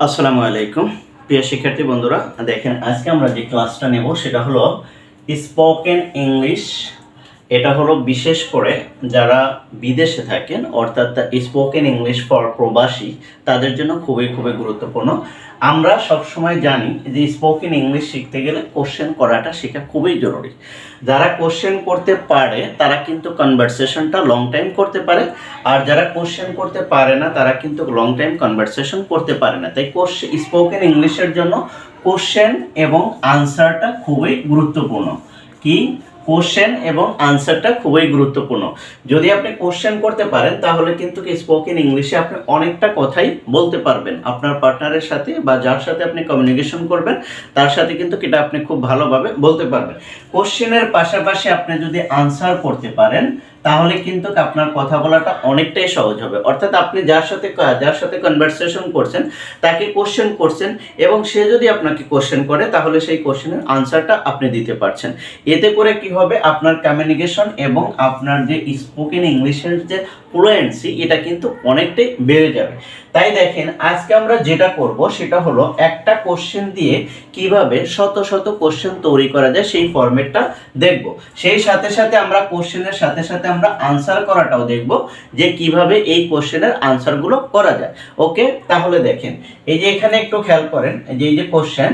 আসসালামু আলাইকুম। প্রিয় শিক্ষার্থী বন্ধুরা, দেখেন, আজকে আমরা যে ক্লাসটা নেব, সেটা হলো স্পোকেন ইংলিশ এটা হলো বিশেষ করে যারা বিদেশে থাকেন, অর্থাৎ স্পোকেন ইংলিশ ফর প্রবাসী, তাদের জন্য খুবই খুবই গুরুত্বপূর্ণ। আমরা সবসময় জানি যে স্পোকেন ইংলিশ শিখতে গেলে কোশ্চেন করাটা শেখা খুবই জরুরি। যারা কোশ্চেন করতে পারে, তারা কিন্তু কনভারসেশনটা লং টাইম করতে পারে, আর যারা কোশ্চেন করতে পারে না, তারা কিন্তু লং টাইম কনভারসেশন করতে পারে না। তাই কোশ্চেন স্পোকেন ইংলিশের জন্য কোশ্চেন এবং আনসারটা খুবই গুরুত্বপূর্ণ। কি? কোশ্চেন এবং আনসারটা খুবই গুরুত্বপূর্ণ। যদি আপনি কোশ্চেন করতে পারেন, তাহলে কিন্তু স্পোকেন ইংলিশে আপনি অনেকটা কথাই বলতে পারবেন। আপনার পার্টনারের সাথে বা যার সাথে আপনি কমিউনিকেশন করবেন, তার সাথে কিন্তু এটা আপনি খুব ভালোভাবে বলতে পারবেন। কোশ্চেনের পাশাপাশি আপনি যদি আনসার করতে পারেন তাহলে কিন্তু আপনার কথা বলাটা অনেকটাই সহজ হবে। অর্থাৎ আপনি যার সাথে যার সাথে কনভারসেশন করছেন, তাকে কোশ্চেন করছেন এবং সে যদি আপনাকে কোশ্চেন করে, তাহলে সেই কোশ্চেনের আনসারটা আপনি দিতে পারছেন। এতে করে কি হবে? আপনার কমিউনিকেশন এবং আপনার যে স্পোকেন ইংলিশের যে ফ্লুয়েন্সি এটা কিন্তু অনেকটাই বেড়ে যাবে। তাই দেখেন, আজকে আমরা যেটা করব সেটা হলো একটা কোশ্চেন দিয়ে কীভাবে শত শত কোশ্চেন তৈরি করা যায় সেই ফরম্যাটটা দেখব। সেই সাথে সাথে আমরা কোশ্চেনের সাথে সাথে আমরা আনসার করাটাও দেখব যে কীভাবে এই কোশ্চেনের আনসারগুলো করা যায়। ওকে তাহলে দেখেন, এই যে এখানে একটু খেয়াল করেন যে এই যে question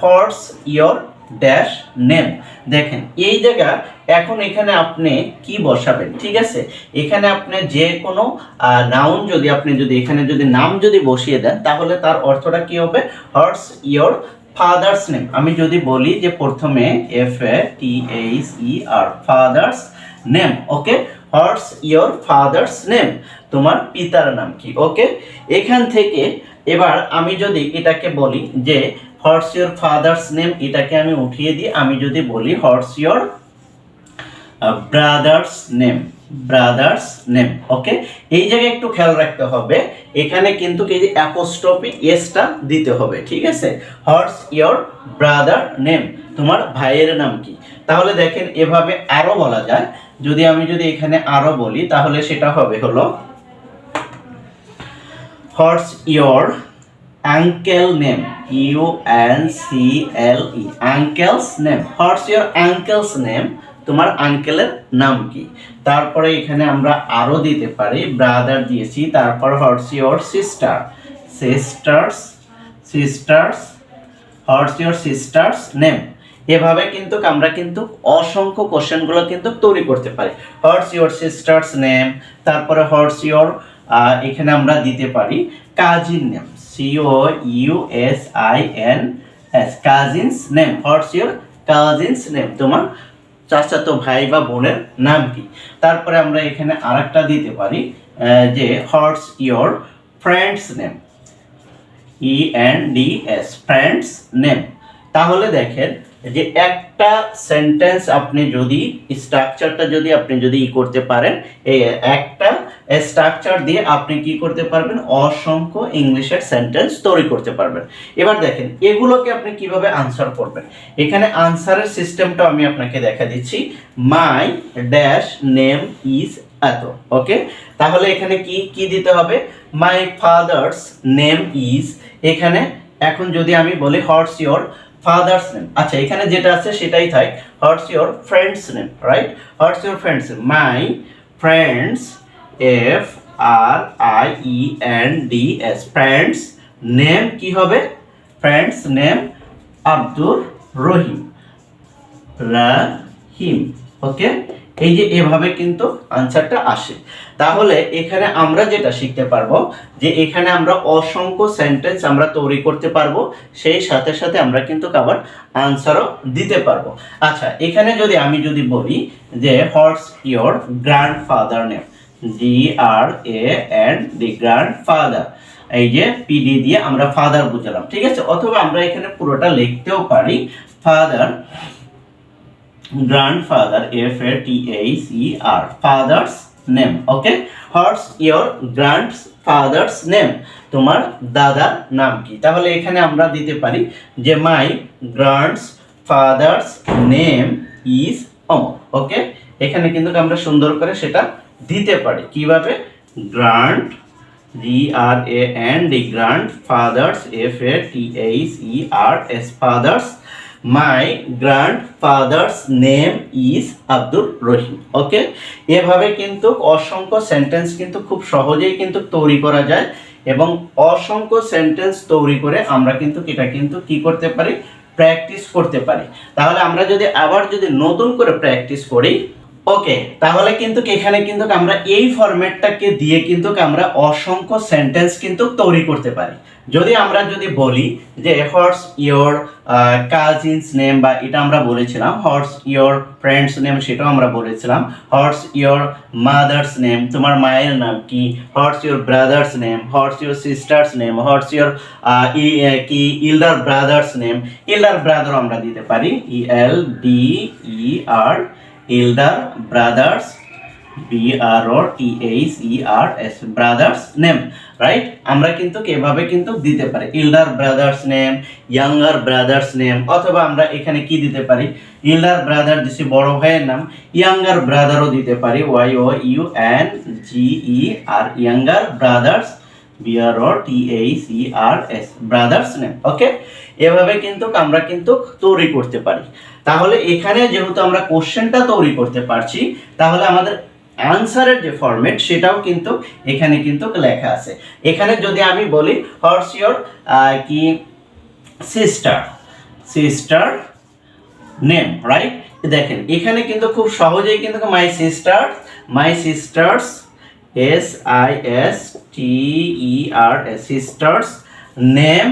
what's your dash name দেখেন, এই জায়গা এখন এখানে আপনি কি বসাবেন, ঠিক আছে? এখানে আপনি যে কোনো নাউন যদি আপনি যদি, এখানে যদি নাম যদি বসিয়ে দেন, তাহলে তার অর্থটা কি হবে? হর্স ইয়োর ফাদার্স নেম আমি যদি বলি যে প্রথমে F A T H E R father's name okay? What's your father's name তোমার পিতার নাম কি, ওকে? এখান থেকে এবার আমি যদি এটাকে বলি যে হর্স ইয়োর ফাদার্স নেম এটাকে আমি উঠিয়ে দিই। আমি যদি বলি what's your brother's name brother's name okay এই জায়গায় একটু খেয়াল রাখতে হবে। এখানে কিন্তু এই যে অ্যাপোস্টপি এসটা দিতে হবে, ঠিক আছে? হর্স ইয়োর ব্রাদার নেম তোমার ভাইয়ের নাম কি? তাহলে দেখেন, এভাবে আরও বলা যায়। যদি আমি যদি এখানে আরও বলি, তাহলে সেটা হবে হলো what's your uncle name U N C L E uncle's name what's your uncle's name তোমার আঙ্কেলের নাম কি? তারপরে এখানে আমরা আরও দিতে পারি ব্রাদার দিয়েছি, তারপর what's your sister sister's sister's what's your sister's name এভাবে কিন্তু আমরা কিন্তু অসংখ্য কোশ্চেনগুলো কিন্তু তৈরি করতে পারি। হর্স ইয়োর সিস্টার্স নেম তারপরে হর্স ইয়োর এখানে আমরা দিতে পারি cousin name C O U S I N S cousin's name what's your cousin's name তোমার চাচাতো ভাই বা বোনের নাম কি? তারপরে আমরা এখানে আরেকটা দিতে পারি যে what's your friend's name E N D S friend's name তাহলে দেখেন যে একটা সেন্টেন্স আপনি যদি স্ট্রাকচারটা যদি আপনি যদি ই করতে পারেন, এই একটা স্ট্রাকচার দিয়ে আপনি কি করতে পারবেন? অসংখ্য ইংলিশের সেন্টেন্স তৈরি করতে পারবেন। এবার দেখেন, এগুলোকে আপনি কীভাবে আনসার করবেন? এখানে আনসারের সিস্টেমটা আমি আপনাকে দেখা দিচ্ছি। মাই ড্যাশ নেম ইজ এত ওকে তাহলে এখানে কি কি দিতে হবে? মাই ফাদার্স নেম ইজ এখানে এখন যদি আমি বলি হর্স ইয়োর ফাদার্স নেম। আচ্ছা এখানে যেটা আছে সেটাই থাক। What's your friend's name, right? What's your friend's name? My friends, F R I E N D S. Friend's name কি হবে? Friend's name Abdur Rahim. Rahim, okay? এই যে এভাবে কিন্তু আনসারটা আসে। তাহলে এখানে আমরা যেটা শিখতে পারব, যে এখানে আমরা অসংখ্য সেন্টেন্স আমরা তৈরি করতে পারব, সেই সাথে সাথে আমরা কিন্তু আবার আনসারও দিতে পারব। আচ্ছা এখানে যদি আমি যদি বলি যে what's your grandfather name G R A and the grandfather এই যে পিডি দিয়ে আমরা ফাদার বুঝালাম, ঠিক আছে? অথবা আমরা এখানে পুরোটা লিখতেও পারি father grandfather, f a t h e r, father's name, okay? What's your grandfather's name? তোমার দাদার নাম কি? তাহলে এখানে আমরা দিতে পারি যে my grandfather's name is Amar okay এখানে কিন্তু আমরা সুন্দর করে সেটা দিতে পারি। কীভাবে? Grand G R A N D grandfather's F A T H E R S father's my grandfather's name is Abdur Rahim okay এভাবে কিন্তু অসংখ্য সেন্টেন্স কিন্তু খুব সহজেই কিন্তু তৈরি করা যায় এবং অসংখ্য সেন্টেন্স তৈরি করে আমরা কিন্তু এটা কিন্তু কি করতে পারি? প্র্যাকটিস করতে পারি। তাহলে আমরা যদি আবার যদি নতুন করে প্র্যাকটিস করি ওকে তাহলে কিন্তু এখানে কিন্তু আমরা এই ফরম্যাটটাকে দিয়ে কিন্তু আমরা অসংখ্য সেন্টেন্স কিন্তু তৈরি করতে পারি। যদি আমরা যদি বলি যে হোয়াটস ইয়োর কাজিনস নেম বা এটা আমরা বলেছিলাম হোয়াটস ইয়োর ফ্রেন্ডস নেম সেটাও আমরা বলেছিলাম হোয়াটস ইয়োর মাদার্স নেম তোমার মায়ের নাম কি? What's your brother's name what's your sister's name what's your কি? Elder brother's name elder brother আমরা দিতে পারি E L D E R elder brother's B R O T H E R S brother's name right আমরা কিন্তু এভাবে কিন্তু দিতে পারি। Elder brother's name younger brother's name অথবা আমরা এখানে কি দিতে পারি? ইল্ডার ব্রাদার দিছি বড় ভাইয়ের নাম ইয়াঙ্গার ব্রাদারও দিতে পারি। Y O U N G E R younger brother's B R O T H E R S brother's name okay এভাবে কিন্তু আমরা কিন্তু তৈরি করতে পারি। তাহলে এখানে যেহেতু আমরা কোশ্চেনটা তৈরি করতে পারছি, তাহলে আমাদের অ্যান্সারের যে ফরম্যাট, সেটাও কিন্তু এখানে কিন্তু লেখা আছে। এখানে যদি আমি বলি হর্স ইয়োর কি, সিস্টার সিস্টার নেম, রাইট? দেখেন, এখানে কিন্তু খুব সহজেই কিন্তু my sister, my sister's, S I S T E R, sister's name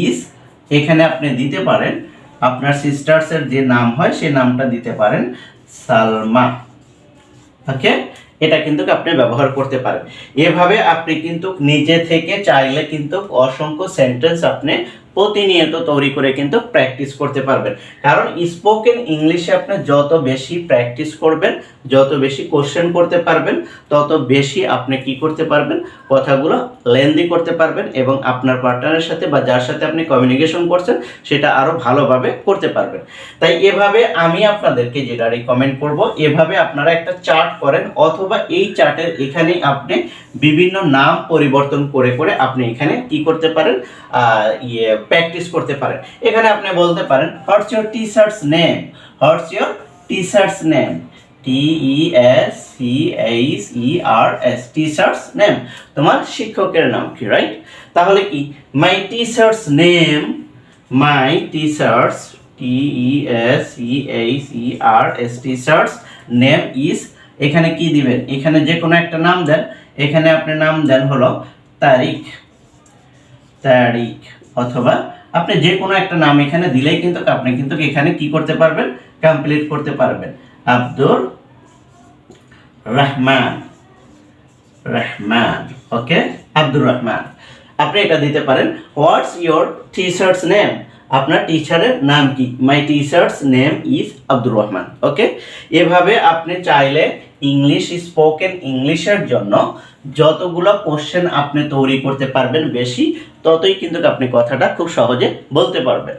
is এখানে আপনি দিতে পারেন। আপনার সিস্টার্সের যে নাম হয় সেই নামটা দিতে পারেন সালমা। ওকে এটা কিন্তু আপনি ব্যবহার করতে পারেন। এভাবে আপনি কিন্তু নিজে থেকে চাইলে কিন্তু অসংখ্য সেন্টেন্স আপনি প্রতিনিয়ত তৈরি করে কিন্তু প্র্যাকটিস করতে পারবেন। কারণ স্পোকেন ইংলিশে আপনি যত বেশি প্র্যাকটিস করবেন, যত বেশি কোশ্চেন করতে পারবেন, তত বেশি আপনি কি করতে পারবেন, কথাগুলো লেন্দি করতে পারবেন এবং আপনার পার্টনারের সাথে বা যার সাথে আপনি কমিউনিকেশন করছেন, সেটা আরও ভালোভাবে করতে পারবেন। তাই এভাবে আমি আপনাদেরকে যেটা রিকমেন্ড করব, এভাবে আপনারা একটা চার্ট করেন অথবা এই চার্টের এখানে আপনি বিভিন্ন নাম পরিবর্তন করে করে আপনি এখানে কি করতে পারেন ইয়ে প্র্যাকটিস করতে পারেন। এখানে আপনি বলতে পারেন what's your teacher's name what's your teacher's name T E S C H E R S teacher's name তোমার শিক্ষকের নাম কি রাইট তাহলে কি? My teacher's name my teacher's T E S C H E R S teacher's name is এখানে কি দিবেন? এখানে যে কোনো একটা নাম দেন। এখানে আপনি নাম দেন হলো তারিখ। তারিখ। অথবা আপনি যে কোনো একটা নাম এখানে দিলেই কিন্তু আপনি কিন্তু এখানে কি করতে পারবেন? কমপ্লিট করতে পারবেন। আব্দুর রহমান। রহমান ওকে আব্দুর রহমান। আপনি এটা দিতে পারেন। What's your teacher's name আপনার টিচারের নাম কি? My teacher's name is Abdur Rahman okay এভাবে আপনি চাইলে ইংলিশ স্পোকেন ইংলিশের জন্য যতগুলো কোশ্চেন আপনি তৈরি করতে পারবেন বেশি, ততই কিন্তু আপনি কথাটা খুব সহজে বলতে পারবেন।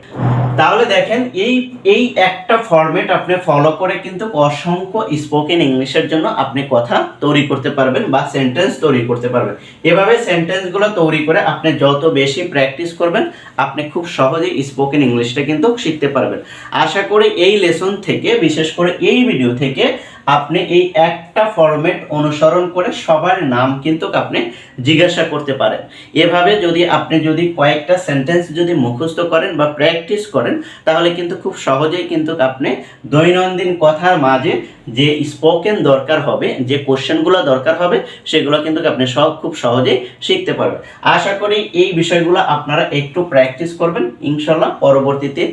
তাহলে দেখেন, এই এই একটা ফরম্যাট আপনি ফলো করে কিন্তু অসংখ্য স্পোকেন ইংলিশের জন্য আপনি কথা তৈরি করতে পারবেন বা সেন্টেন্স তৈরি করতে পারবেন। এভাবে সেন্টেন্সগুলো তৈরি করে আপনি যত বেশি প্র্যাকটিস করবেন, আপনি খুব সহজেই স্পোকেন ইংলিশটা কিন্তু শিখতে পারবেন। আশা করি এই লেসন থেকে, বিশেষ করে এই ভিডিও থেকে আপনি এই একটা ফরম্যাট অনুসরণ করে সবার নাম কিন্তু আপনি জিজ্ঞাসা করতে পারেন। এভাবে যদি আপনি যদি কয়েকটা সেন্টেন্স যদি মুখস্থ করেন বা প্র্যাকটিস করেন, তাহলে কিন্তু খুব সহজেই কিন্তু আপনি দৈনন্দিন কথার মাঝে যে স্পোকেন দরকার হবে, যে কোশ্চেনগুলো দরকার হবে, সেগুলো কিন্তু আপনি সব খুব সহজেই শিখতে পারবেন। আশা করি এই বিষয়গুলো আপনারা একটু প্র্যাকটিস করবেন ইনশাল্লাহ পরবর্তীতে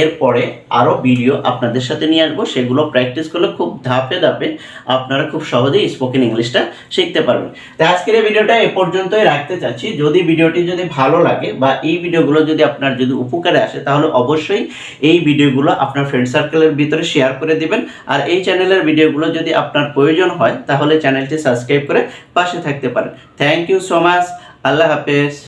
এরপরে আরও ভিডিও আপনাদের সাথে নিয়ে আসব। সেগুলো প্র্যাকটিস করলে খুব ধাপে ধাপে আপনারা খুব সহজেই স্পোকেন ইংলিশটা শিখতে পারবেন। তো আজকের এই ভিডিওটা এ পর্যন্তই রাখতে চাচ্ছি। যদি ভিডিওটি যদি ভালো লাগে বা এই ভিডিওগুলো যদি আপনার যদি উপকারে আসে, তাহলে অবশ্যই এই ভিডিওগুলো আপনার ফ্রেন্ড সার্কেলের ভিতরে শেয়ার করে দিবেন। আর এই চ্যানেলের ভিডিওগুলো যদি আপনার প্রয়োজন হয়, তাহলে চ্যানেলটি সাবস্ক্রাইব করে পাশে থাকতে পারেন। Thank you so much Allah হাফেজ।